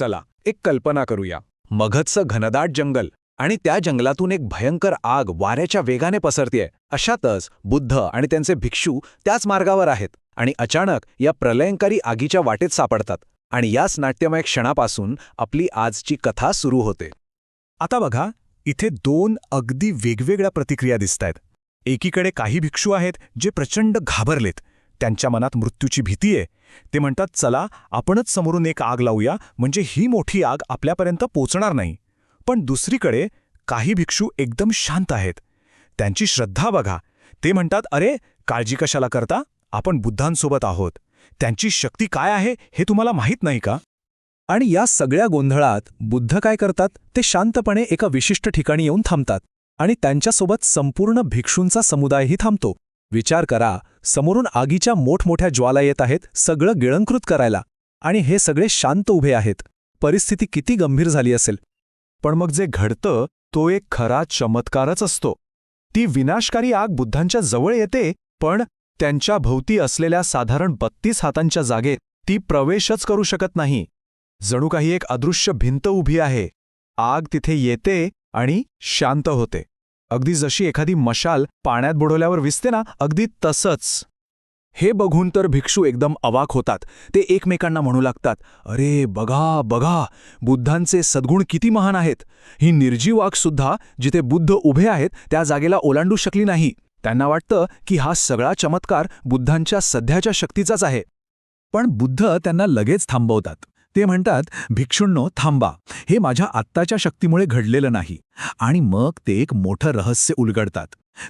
चला एक कल्पना करूया. मगधचं घनदाट जंगल आणि त्या जंगलातून एक भयंकर आग वाऱ्याच्या वेगाने पसरतेय. अशातच बुद्ध आणि त्यांचे भिक्षू त्याच मार्गावर आहेत आणि अचानक या प्रलयंकारी आगीच्या वाटेत सापडतात आणि याच नाट्यमय क्षणापासून आपली आजची कथा सुरू होते. आता बघा इथे दोन अगदी वेगवेगळ्या प्रतिक्रिया दिसत आहेत एकीकडे काही भिक्षू आहेत जे प्रचंड घाबरलेत त्यांच्या मनात मृत्यूची भीती आहे. ते म्हणतात चला आपणच समोरून एक आग लावूया म्हणजे ही मोठी आग आपल्यापर्यंत पोचणार नाही. पण दुसरीकडे काही भिक्षू एकदम शांत आहेत. त्यांची श्रद्धा बघा. ते म्हणतात अरे काळजी कशाला करता? आपण बुद्धांसोबत आहोत. त्यांची शक्ती काय आहे हे तुम्हाला माहीत नाही का? आणि या सगळ्या गोंधळात बुद्ध काय करतात? ते शांतपणे एका विशिष्ट ठिकाणी येऊन थांबतात. आणि त्यांच्यासोबत संपूर्ण भिक्षूंचा समुदायही थांबतो. विचार करा समोरून आगीच्या मोठमोठ्या ज्वाला येत आहेत सगळं गिळंकृत करायला. आणि हे सगळे शांत उभे आहेत. परिस्थिती किती गंभीर झाली असेल. पण मग जे घडतं तो एक खरा चमत्कारच असतो. ती विनाशकारी आग बुद्धांच्या जवळ येते पण त्यांच्या भोवती असलेल्या साधारण बत्तीस हातांच्या जागेत ती प्रवेशच करू शकत नाही. जणू काही एक अदृश्य भिंत उभी आहे. आग तिथे येते आणि शांत होते. अगदी जशी एखादी मशाल पाण्यात बुडवल्यावर विसते ना अगदी तसंच. हे बघून तर भिक्षू एकदम अवाक होतात. ते एकमेकांना म्हणू लागतात अरे बघा बघा बुद्धांचे सद्गुण किती महान आहेत. ही निर्जीव सुद्धा जिथे बुद्ध उभे आहेत त्या जागेला ओलांडू शकली नाही. त्यांना वाटतं की हा सगळा चमत्कार बुद्धांच्या सध्याच्या शक्तीचाच आहे. पण बुद्ध त्यांना लगेच थांबवतात. ते म्हणतात भिक्षूंनो थांबा. हे माझ्या आत्ताच्या शक्तीमुळे घडलेलं नाही. आणि मग ते एक मोठं रहस्य उलगडतात.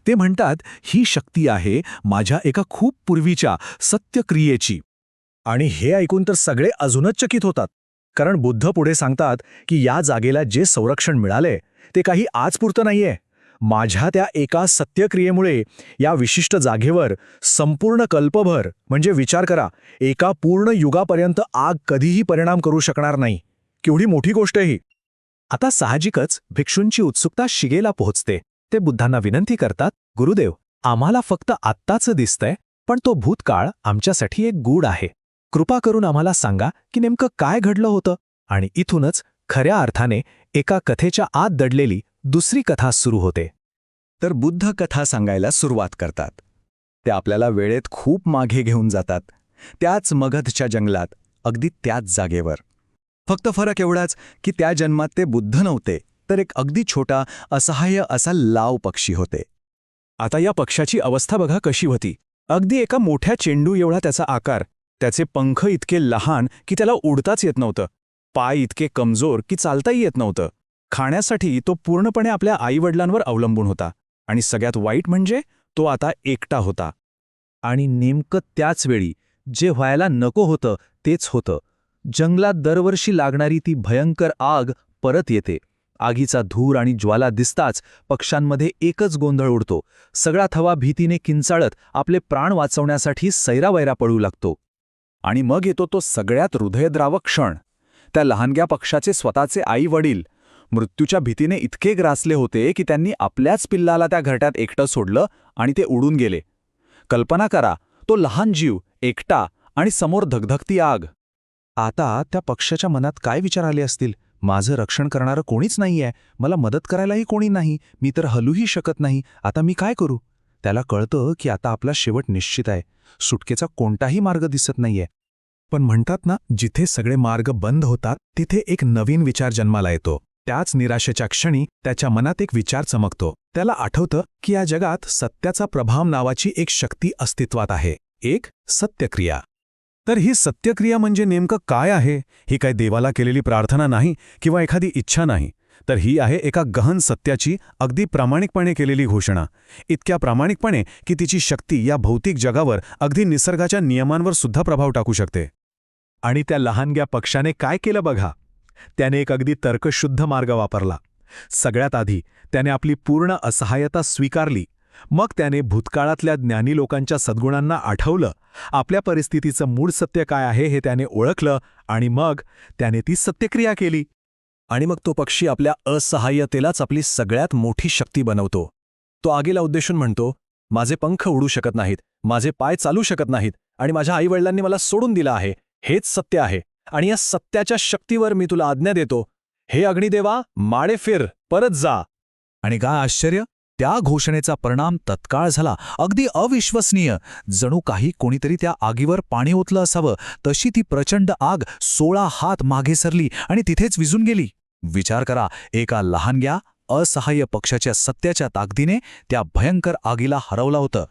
ते म्हणतात ही शक्ती आहे माझ्या एका खूप पूर्वीच्या सत्यक्रियेची. आणि हे ऐकून तर सगळे अजूनच चकित होतात. कारण बुद्ध पुढे सांगतात की या जागेला जे संरक्षण मिळाले ते काही आजपुरतं नाहीये. माझ्या त्या एका सत्यक्रियेमुळे या विशिष्ट जागेवर संपूर्ण कल्पभर म्हणजे विचार करा एका पूर्ण युगापर्यंत आग कधीही परिणाम करू शकणार नाही. केवढी मोठी गोष्ट ही. आता साहजिकच भिक्षूंची उत्सुकता शिगेला पोहोचते. ते बुद्धांना विनंती करतात गुरुदेव आम्हाला फक्त आत्ताचं दिसतंय पण तो भूतकाळ आमच्यासाठी एक गूढ आहे. कृपा करून आम्हाला सांगा की नेमकं काय घडलं होतं? आणि इथूनच खऱ्या अर्थाने एका कथेच्या आत दडलेली दुसरी कथा सुरू होते. तर बुद्ध कथा सांगायला सुरुवात करतात. ते आपल्याला वेळेत खूप मागे घेऊन जातात. त्याच मगधच्या जंगलात अगदी त्याच जागेवर. फक्त फरक एवढाच की त्या जन्मात ते बुद्ध नव्हते तर एक अगदी छोटा असहाय्य असा लाव पक्षी होते. आता या पक्षाची अवस्था बघा कशी होती. अगदी एका मोठ्या चेंडू एवढा त्याचा आकार त्याचे पंख इतके लहान की त्याला उडताच येत नव्हतं. पाय इतके कमजोर की चालताही येत नव्हतं. खाण्यासाठी तो पूर्णपणे आपल्या आईवडिलांवर अवलंबून होता आणि सगळ्यात वाईट म्हणजे तो आता एकटा होता. आणि नेमकं त्याच वेळी जे व्हायला नको होतं तेच होतं. जंगलात दरवर्षी लागणारी ती भयंकर आग परत येते. आगीचा धूर आणि ज्वाला दिसताच पक्ष्यांमध्ये एकच गोंधळ उडतो. सगळा थवा भीतीने किंचाळत आपले प्राण वाचवण्यासाठी सैरावैरा पडू लागतो. आणि मग येतो तो सगळ्यात हृदयद्रावक क्षण. त्या लहानग्या पक्षाचे स्वतःचे आई वडील मृत्यूच्या भीतीने इतके ग्रासले होते की त्यांनी आपल्याच पिल्लाला त्या घरट्यात एकटं सोडलं आणि ते उडून गेले. कल्पना करा तो लहान जीव एकटा आणि समोर धगधगती आग. आता त्या पक्षाच्या मनात काय विचार आले असतील? माझं रक्षण करणारं कोणीच नाहीये. मला मदत करायलाही कोणी नाही. मी तर हलूही शकत नाही. आता मी काय करू? त्याला कळतं की आता आपला शेवट निश्चित आहे. सुटकेचा कोणताही मार्ग दिसत नाहीये. पण म्हणतात ना जिथे सगळे मार्ग बंद होतात तिथे एक नवीन विचार जन्माला येतो. त्याच निराशेच्या क्षणी त्याच्या मनात एक विचार चमकतो. त्याला आठवतं की या जगात सत्याचा प्रभाव नावाची एक शक्ती अस्तित्वात आहे. एक सत्यक्रिया. तर ही सत्यक्रिया म्हणजे नेमकं काय आहे? ही काय देवाला केलेली प्रार्थना नाही किंवा एखादी इच्छा नाही. तर ही आहे एका गहन सत्याची अगदी प्रामाणिकपणे केलेली घोषणा. इतक्या प्रामाणिकपणे की तिची शक्ती या भौतिक जगावर अगदी निसर्गाच्या नियमांवर सुद्धा प्रभाव टाकू शकते. आणि त्या लहानग्या पक्षाने काय केलं बघा? त्याने एक अगदी तर्कशुद्ध मार्ग वापरला. सगळ्यात आधी त्याने आपली पूर्ण असहाय्यता स्वीकारली. मग त्याने भूतकाळातल्या ज्ञानी लोकांच्या सद्गुणांना आठवलं. आपल्या परिस्थितीचं मूळ सत्य काय आहे हे त्याने ओळखलं आणि मग त्याने ती सत्यक्रिया केली. आणि मग तो पक्षी आपल्या असहाय्यतेलाच आपली सगळ्यात मोठी शक्ती बनवतो. तो आगीला उद्देशून म्हणतो माझे पंख उडू शकत नाहीत. माझे पाय चालू शकत नाहीत. आणि माझ्या आईवडिलांनी मला सोडून दिलं आहे. हेच सत्य आहे. आणि या सत्याच्या शक्तीवर मी तुला आज्ञा देतो. हे अग्निदेवा माळे फिर परत जा. आणि काय आश्चर्य? त्या घोषणेचा परिणाम तत्काळ झाला. अगदी अविश्वसनीय. जणू काही कोणीतरी त्या आगीवर पाणी ओतलं असावं. तशी ती प्रचंड आग सोळा हात मागे सरली आणि तिथेच विझून गेली. विचार करा एका लहानग्या असहाय्य पक्षाच्या सत्याच्या ताकदीने त्या भयंकर आगीला हरवलं होतं.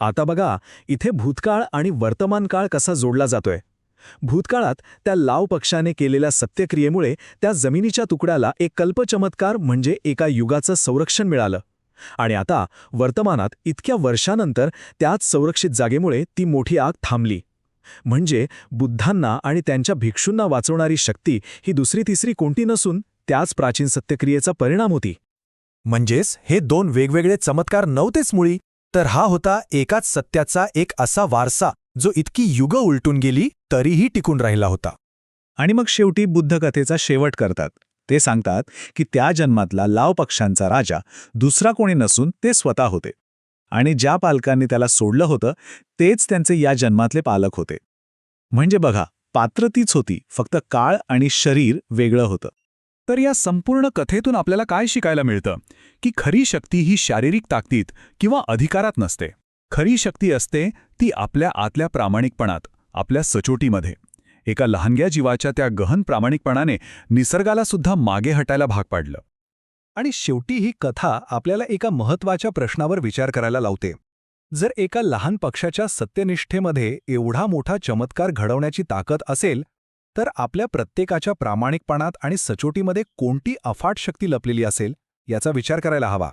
आता बघा इथे भूतकाळ आणि वर्तमान काळ कसा जोडला जातोय. भूतकाळात त्या लाव पक्षाने केलेल्या सत्यक्रियेमुळे त्या जमिनीच्या तुकड्याला एक कल्पचमत्कार म्हणजे एका युगाचं संरक्षण मिळालं. आणि आता वर्तमानात इतक्या वर्षानंतर त्याच संरक्षित जागेमुळे ती मोठी आग थांबली. म्हणजे बुद्धांना आणि त्यांच्या भिक्षूंना वाचवणारी शक्ती ही दुसरी तिसरी कोणती नसून त्याच प्राचीन सत्यक्रियेचा परिणाम होती. म्हणजेच हे दोन वेगवेगळे चमत्कार नव्हतेच मुळी. तर हा होता एकाच सत्याचा एक असा वारसा जो इतकी युग उलटून गेली तरीही टिकून राहिला होता. आणि मग शेवटी बुद्धकथेचा शेवट करतात. ते सांगतात की त्या जन्मातला लाव पक्षांचा राजा दुसरा कोणी नसून ते स्वतः होते. आणि ज्या पालकांनी त्याला सोडलं होतं तेच त्यांचे या जन्मातले पालक होते. म्हणजे बघा पात्र तीच होती फक्त काळ आणि शरीर वेगळं होतं. तर या संपूर्ण कथेतून आपल्याला काय शिकायला मिळतं? की खरी शक्ती ही शारीरिक ताकदीत किंवा अधिकारात नसते. खरी शक्ती असते ती आपल्या आतल्या प्रामाणिकपणात आपल्या सचोटीमध्ये. एका लहानग्या जीवाच्या त्या गहन प्रामाणिकपणाने निसर्गाला सुद्धा मागे हटायला भाग पाडलं. आणि शेवटी ही कथा आपल्याला एका महत्त्वाच्या प्रश्नावर विचार करायला लावते. जर एका लहान पक्षाच्या सत्यनिष्ठेमध्ये एवढा मोठा चमत्कार घडवण्याची ताकद असेल तर आपल्या प्रत्येकाच्या प्रामाणिकपणात आणि सचोटीमध्ये कोणती अफाट शक्ती लपलेली असेल याचा विचार करायला हवा.